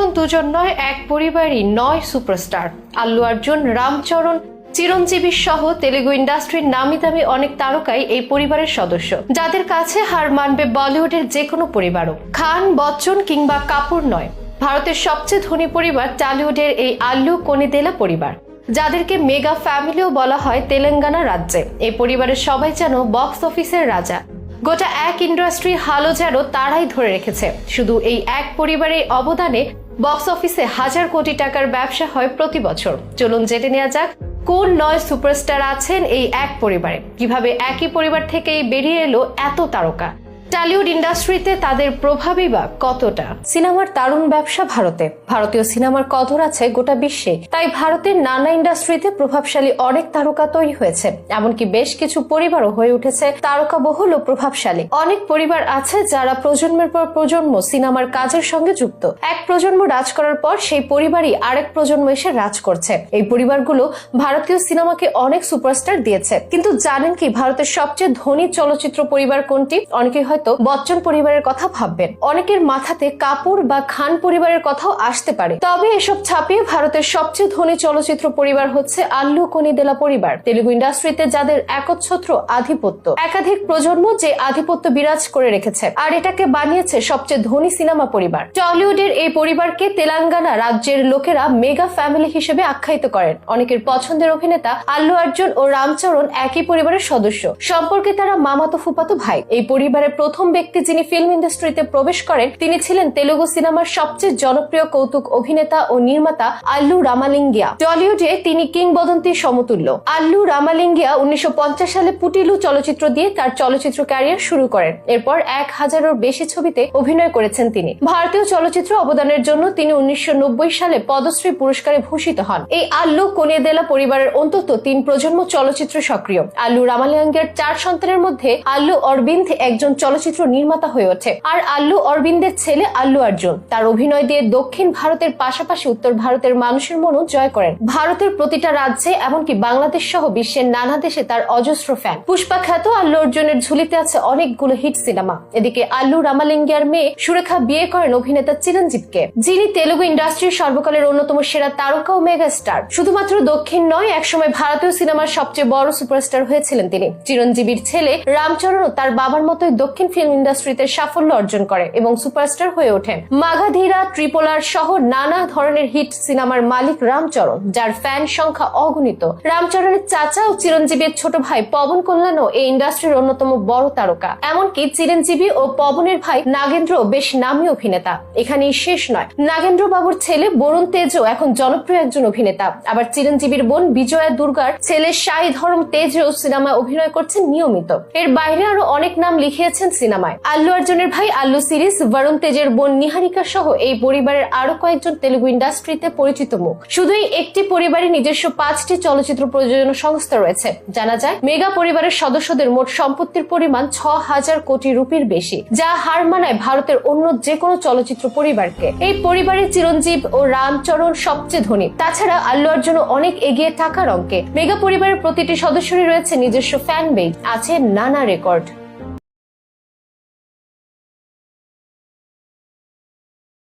দুজন নয়, এক পরিবারই নয় সুপারস্টার। আল্লু অর্জুন, রামচরণ, চিরঞ্জীবী সহ তেলেগু ইন্ডাস্ট্রির নামি দামি অনেক তারকাই এই পরিবারের সদস্য। যাদের কাছে হার মানবে বলিউডের যে কোনো পরিবারও। খান, বচ্চন কিংবা কাপুর নয়। ভারতের সবচেয়ে ধনী পরিবার টালিউডের এই আল্লু কনিদেলা পরিবার। যাদেরকে মেগা ফ্যামিলিও বলা হয় তেলেঙ্গানা রাজ্যে। এই পরিবারের সবাই যেন বক্স অফিসের রাজা। গোটা এক ইন্ডাস্ট্রি হালো যেন তারাই ধরে রেখেছে। শুধু এই এক পরিবারের অবদানে বক্স অফিসে হাজার কোটি টাকার ব্যবসা হয় প্রতি বছর। চলুন জেনে নেওয়া যাক, কোন নয় সুপারস্টার আছেন এই এক পরিবারে? কীভাবে একই পরিবার থেকেই বেরিয়ে এলো এত তারকা? টলিউড ইন্ডাস্ট্রিতে তাদের প্রভাবই বা কতটা? সিনেমার দারুণ ব্যবসা ভারতে। ভারতীয় সিনেমার কদর আছে গোটা বিশ্বে। তাই ভারতের নানা ইন্ডাস্ট্রিতে প্রভাবশালী অনেক তারকা তৈরি হয়েছে। এমনকি বেশ কিছু পরিবারও হয়ে উঠেছে তারকা বহুল ও প্রভাবশালী। অনেক পরিবার আছে যারা প্রজন্মের পর প্রজন্ম সিনেমার কাজের সঙ্গে যুক্ত। এক প্রজন্ম রাজ করার পর সেই পরিবারই আরেক প্রজন্ম এসে রাজ করছে। এই পরিবারগুলো ভারতীয় সিনেমাকে অনেক সুপারস্টার দিয়েছে। কিন্তু জানেন কি ভারতের সবচেয়ে ধনী চলচ্চিত্র পরিবার কোনটি? অনেকে হয়তো বচ্চন পরিবারের কথা ভাববেন। অনেকের মাথাতে কাপুর বা খান পরিবারের কথাও আসতে পারে। তবে এসব ছাপিয়ে ভারতের সবচেয়ে ধনী চলচ্চিত্র পরিবার হচ্ছে আল্লু কনিদেলা পরিবার। তেলুগু ইন্ডাস্ট্রিতে যাদের একচ্ছত্র আধিপত্য। একাধিক প্রজন্ম যে আধিপত্য বিরাজ করে রেখেছে। আর এটাকে বানিয়েছে সবচেয়ে ধনী সিনেমা পরিবার। টলিউডের এই পরিবারকে তেলেঙ্গানা রাজ্যের লোকেরা মেগা ফ্যামিলি হিসেবে আখ্যায়িত করেন। অনেকের পছন্দের অভিনেতা আল্লু অর্জুন ও রামচরণ একই পরিবারের সদস্য। সম্পর্কে তারা মামাতো ফুপাতো ভাই। এই পরিবারের ব্যক্তি যিনি ফিল্ম ইন্ডাস্ট্রিতে প্রবেশ করেন, তিনি ছিলেন তেলুগু সিনেমার সবচেয়ে জনপ্রিয় কৌতুক অভিনেতা ও নির্মাতা আল্লু রামালিঙ্গিয়া। টলিউডে তিনি কিংবদন্তির সমতুল্য। আল্লু রামালিঙ্গিয়া উনিশশো সালে পুটিলু চলচ্চিত্র দিয়ে তার চলচ্চিত্র ক্যারিয়ার শুরু করেন। এরপর এক হাজারের বেশি ছবিতে অভিনয় করেছেন তিনি। ভারতীয় চলচ্চিত্র অবদানের জন্য তিনি উনিশশো নব্বই সালে পদ্মশ্রী পুরস্কারে ভূষিত হন। এই আল্লু কোনিয়েদেলা পরিবারের অন্তত তিন প্রজন্ম চলচ্চিত্র সক্রিয়। আল্লু রামালিঙ্গিয়ার চার সন্তানের মধ্যে আল্লু অরবিন্দ একজন চলচ্চিত্র নির্মাতা হয়ে ওঠে। আর আল্লু অরবিন্দের ছেলে আল্লু অর্জুন তার অভিনয় দিয়ে দক্ষিণ ভারতের পাশাপাশি উত্তর ভারতের মানুষের মনও জয় করেন। ভারতের প্রতিটা রাজ্যে, এমনকি বাংলাদেশ সহ বিশ্বের নানা দেশে তার অজস্র ফ্যান পুষ্পা খ্যাত আল্লু অর্জুনের ঝুলিতে আছে অনেকগুলো হিট সিনেমা এদিকে আল্লু রামালিঙ্গিয়ার মেয়ে সুরেখা বিয়ে করেন অভিনেতা চিরঞ্জীবকে। যিনি তেলুগু ইন্ডাস্ট্রির সর্বকালের অন্যতম সেরা তারকা ও মেগা স্টার শুধুমাত্র দক্ষিণ নয়, একসময় ভারতীয় সিনেমার সবচেয়ে বড় সুপারস্টার হয়েছিলেন তিনি। চিরঞ্জীবীর ছেলে রামচরণও তার বাবার মতোই দক্ষিণ ফিল্ম ইন্ডাস্ট্রিতে সাফল্য অর্জন করে এবং সুপারস্টার হয়ে ওঠেন। মাগাধীরা ট্রিপোলার সহ নানা ধরনের হিট সিনেমার মালিক রামচরণ, যার ফ্যান সংখ্যা অগণিত। রামচরণের চাচা ও চিরঞ্জীবীর ছোট ভাই পবন কল্যাণও এই ইন্ডাস্ট্রির অন্যতম বড় তারকা। এমনকি চিরঞ্জীবী ও পবনের ভাই নাগেন্দ্র বেশ নামী অভিনেতা। এখানেই শেষ নয়। নাগেন্দ্র বাবুর ছেলে বরুণ তেজও এখন জনপ্রিয় একজন অভিনেতা। আবার চিরঞ্জীবীর বোন বিজয়া দুর্গার ছেলে সাই ধর্ম তেজও সিনেমায় অভিনয় করছেন নিয়মিত। এর বাইরে আরও অনেক নাম লিখিয়েছেন সিনেমায়। আল্লু অর্জুনের ভাই আল্লু সিরিজ, বরুণ তেজের বোন নিহারিকা সহ এই পরিবারের আরও কয়েকজন তেলুগু ইন্ডাস্ট্রিতে পরিচিত মুখ। শুধুই একটি পরিবারে নিজস্ব পাঁচটি চলচ্চিত্র প্রযোজনা সংস্থা রয়েছে। জানা যায়, মেগা পরিবারের সদস্যদের মোট সম্পত্তির পরিমাণ ছ হাজার কোটি রুপির বেশি, যা হার মানায় ভারতের অন্য যে কোনো চলচ্চিত্র পরিবারকে। এই পরিবারের চিরঞ্জীব ও রামচরণ সবচেয়ে ধনী। তাছাড়া আল্লু অর্জুন অনেক এগিয়ে টাকার অঙ্কে। মেগা পরিবারের প্রতিটি সদস্যরই রয়েছে নিজস্ব ফ্যান বেজ আছে নানা রেকর্ড